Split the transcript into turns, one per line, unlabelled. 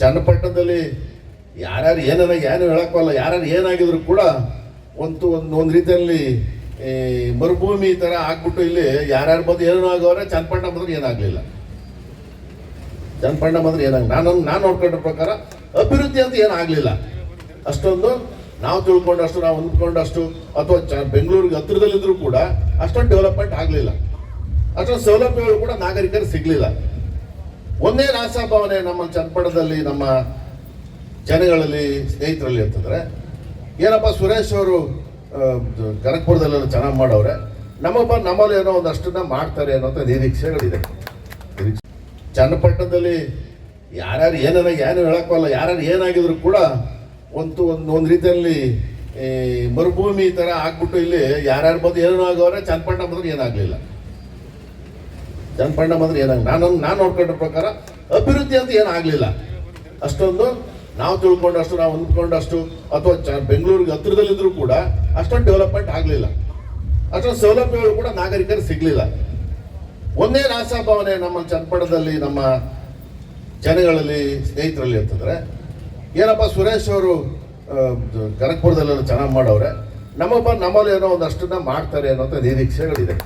ಚನ್ನಪಟ್ಟಣದಲ್ಲಿ ಯಾರ್ಯಾರು ಏನಾರ ಏನು ಹೇಳಕ್ಕಲ್ಲ ಯಾರ್ಯಾರು ಏನಾಗಿದ್ರು ಕೂಡ ಒಂದು ಒಂದು ಒಂದು ರೀತಿಯಲ್ಲಿ ಮರುಭೂಮಿ ಥರ ಆಗ್ಬಿಟ್ಟು ಇಲ್ಲಿ ಯಾರ್ಯಾರು ಬಂದು ಏನೂ ಆಗೋರೆ, ಚನ್ನಪಟ್ಟಣ ಬಂದ್ರೆ ಏನಾಗಲಿಲ್ಲ. ಚನ್ನಪಟ್ಟಣ ಬಂದ್ರೆ ಏನಾಗ ನಾನು ನಾನು ನೋಡ್ಕೊಂಡ ಪ್ರಕಾರ ಅಭಿವೃದ್ಧಿ ಅಂತ ಏನಾಗಲಿಲ್ಲ ಅಷ್ಟೊಂದು ನಾವು ತಿಳ್ಕೊಂಡಷ್ಟು, ನಾವು ಹೊಂದ್ಕೊಂಡಷ್ಟು, ಅಥವಾ ಚ ಬೆಂಗಳೂರಿಗೆ ಹತ್ತಿರದಲ್ಲಿದ್ದರೂ ಕೂಡ ಅಷ್ಟೊಂದು ಡೆವಲಪ್ಮೆಂಟ್ ಆಗಲಿಲ್ಲ. ಅಷ್ಟೊಂದು ಸೌಲಭ್ಯಗಳು ಕೂಡ ನಾಗರಿಕರಿಗೆ ಸಿಗಲಿಲ್ಲ. ಒಂದೇ ಆಶಾಭಾವನೆ ನಮ್ಮ ಚನ್ನಪಟ್ಟಣದಲ್ಲಿ ನಮ್ಮ ಜನಗಳಲ್ಲಿ, ಸ್ನೇಹಿತರಲ್ಲಿ ಅಂತಂದ್ರೆ, ಏನಪ್ಪ ಸುರೇಶ್ ಅವರು ಕನಕಪುರದಲ್ಲೆಲ್ಲ ಚೆನ್ನಾಗಿ ಮಾಡವ್ರೆ, ನಮ್ಮಪ್ಪ ನಮ್ಮಲ್ಲಿ ಏನೋ ಒಂದಷ್ಟನ್ನ ಮಾಡ್ತಾರೆ ಅನ್ನೋಂಥ ನಿರೀಕ್ಷೆಗಳಿದೆ. ನಿರೀಕ್ಷೆ. ಚನ್ನಪಟ್ಟಣದಲ್ಲಿ ಯಾರ್ಯಾರು ಏನಾರ ಏನು ಹೇಳೋಕ್ಕಲ್ಲ ಯಾರ್ಯಾರು ಏನಾಗಿದ್ರು ಕೂಡ ಒಂದು ಒಂದು ಒಂದು ರೀತಿಯಲ್ಲಿ ಮರುಭೂಮಿ ಥರ ಆಗ್ಬಿಟ್ಟು ಇಲ್ಲಿ ಯಾರ್ಯಾರು ಬಂದು ಏನೋ ಆಗೋರೆ ಚನ್ನಪಟ್ಟಣ ಬಂದ್ರೆ ಏನಾಗಲಿಲ್ಲ. ಚನ್ನಪಟ್ಟಣ ಬಂದ್ರೆ ಏನಾಗ ನಾನು ನಾನು ನೋಡ್ಕೊಂಡ ಪ್ರಕಾರ ಅಭಿವೃದ್ಧಿ ಅಂತ ಏನಾಗಲಿಲ್ಲ ಅಷ್ಟೊಂದು ನಾವು ತಿಳ್ಕೊಂಡಷ್ಟು, ನಾವು ಅಂದ್ಕೊಂಡಷ್ಟು ಅಥವಾ ಚ ಬೆಂಗಳೂರಿಗೆ ಹತ್ರದಲ್ಲಿದ್ದರೂ ಕೂಡ ಅಷ್ಟೊಂದು ಡೆವಲಪ್ಮೆಂಟ್ ಆಗಲಿಲ್ಲ. ಅಷ್ಟೊಂದು ಸೌಲಭ್ಯಗಳು ಕೂಡ ನಾಗರಿಕರು ಸಿಗಲಿಲ್ಲ. ಒಂದೇ ಆಶಾಭಾವನೆ ನಮ್ಮ ಚನ್ನಪಟ್ಟಣದಲ್ಲಿ, ನಮ್ಮ ಜನಗಳಲ್ಲಿ, ಸ್ನೇಹಿತರಲ್ಲಿ ಅಂತಂದ್ರೆ, ಏನಪ್ಪ ಸುರೇಶ್ ಅವರು ಕನಕಪುರದಲ್ಲೆಲ್ಲ ಚೆನ್ನಾಗಿ ಮಾಡೋರೆ ನಮ್ಮಪ್ಪ ನಮ್ಮಲ್ಲಿ ಏನೋ ಒಂದಷ್ಟನ್ನ ಮಾಡ್ತಾರೆ ಅನ್ನೋಂಥ ನಿರೀಕ್ಷೆಗಳಿದೆ.